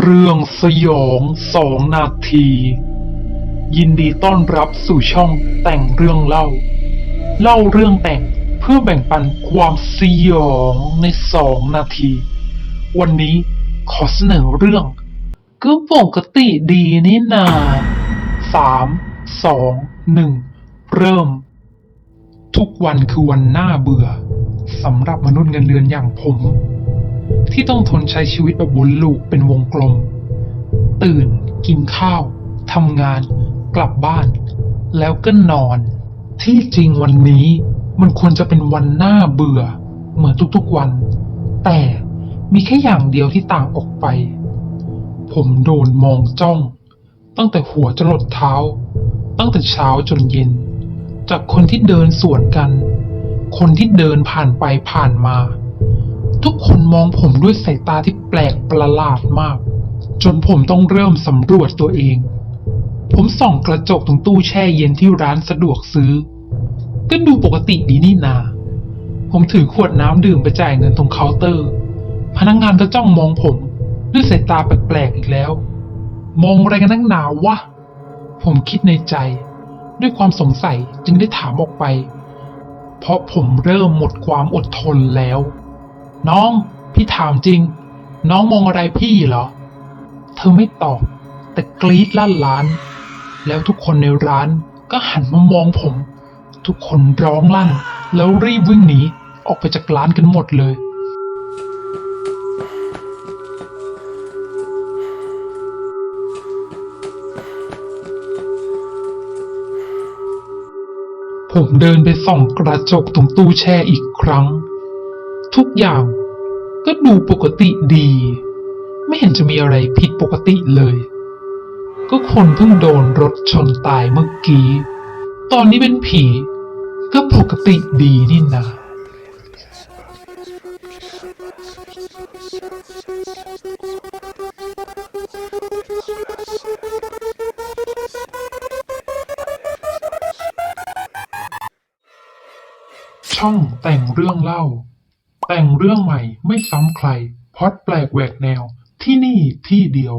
เรื่องสยองสองนาที ยินดีต้อนรับสู่ช่องแต่งเรื่องเล่า เล่าเรื่องแต่งเพื่อแบ่งปันความสยองในสองนาที วันนี้ขอเสนอเรื่อง ก็ปกติดีนี่นาสามสองหนึ่งเริ่ม ทุกวันคือวันน่าเบื่อสำหรับมนุษย์เงินเดือนอย่างผม ที่ต้องทนใช้ชีวิตแบบวนลูปเป็นวงกลม ตื่น กินข้าวทำงาน กลับบ้าน แล้วก็นอน ที่จริงวันนี้มันควรจะเป็นวันหน่าเบื่อ เหมือนทุกๆวัน แต่มีแค่อย่างเดียวที่ต่างออกไป ผมโดนมองจ้อง ตั้งแต่หัวจรดเท้า ตั้งแต่เช้าจนเย็น จากคนที่เดินสวนกัน คนที่เดินผ่านไปผ่านมา ทุกคนมองผมด้วยสายตาที่แปลกประหลาดมาก จนผมต้องเริ่มสำรวจตัวเอง ผมส่องกระจกตรงตู้แช่เย็นที่ร้านสะดวกซื้อ ก็ดูปกติดีนี่นา ผมถือขวดน้ำดื่มไปจ่ายเงินตรงเคาน์เตอร์ พนักงานก็จ้องมองผมด้วยสายตาแปลกๆอีกแล้ว มองอะไรกันนักหนาวะ ผมคิดในใจ ด้วยความสงสัยจึงได้ถามออกไป เพราะผมเริ่มหมดความอดทนแล้ว น้อง พี่ถามจริง น้องมองอะไรพี่เหรอ เธอไม่ตอบ แต่กรีดลั่นร้าน แล้วทุกคนในร้านก็หันมามองผม ทุกคนร้องลั่น แล้วรีบวิ่งหนีออกไปจากร้านกันหมดเลยผมเดินไปส่องกระจกตรงตู้แช่อีกครั้ง ทุกอย่าง ก็ดูปกติดี ไม่เห็นจะมีอะไรผิดปกติเลย ก็คนเพิ่งโดนรถชนตายเมื่อกี้ ตอนนี้เป็นผี ก็ปกติดีนี่นาช่องแต่งเรื่องเล่า แต่งเรื่องใหม่ไม่ซ้ำใครพล็อดแปลกแหวกแนว ที่นี่ที่เดียว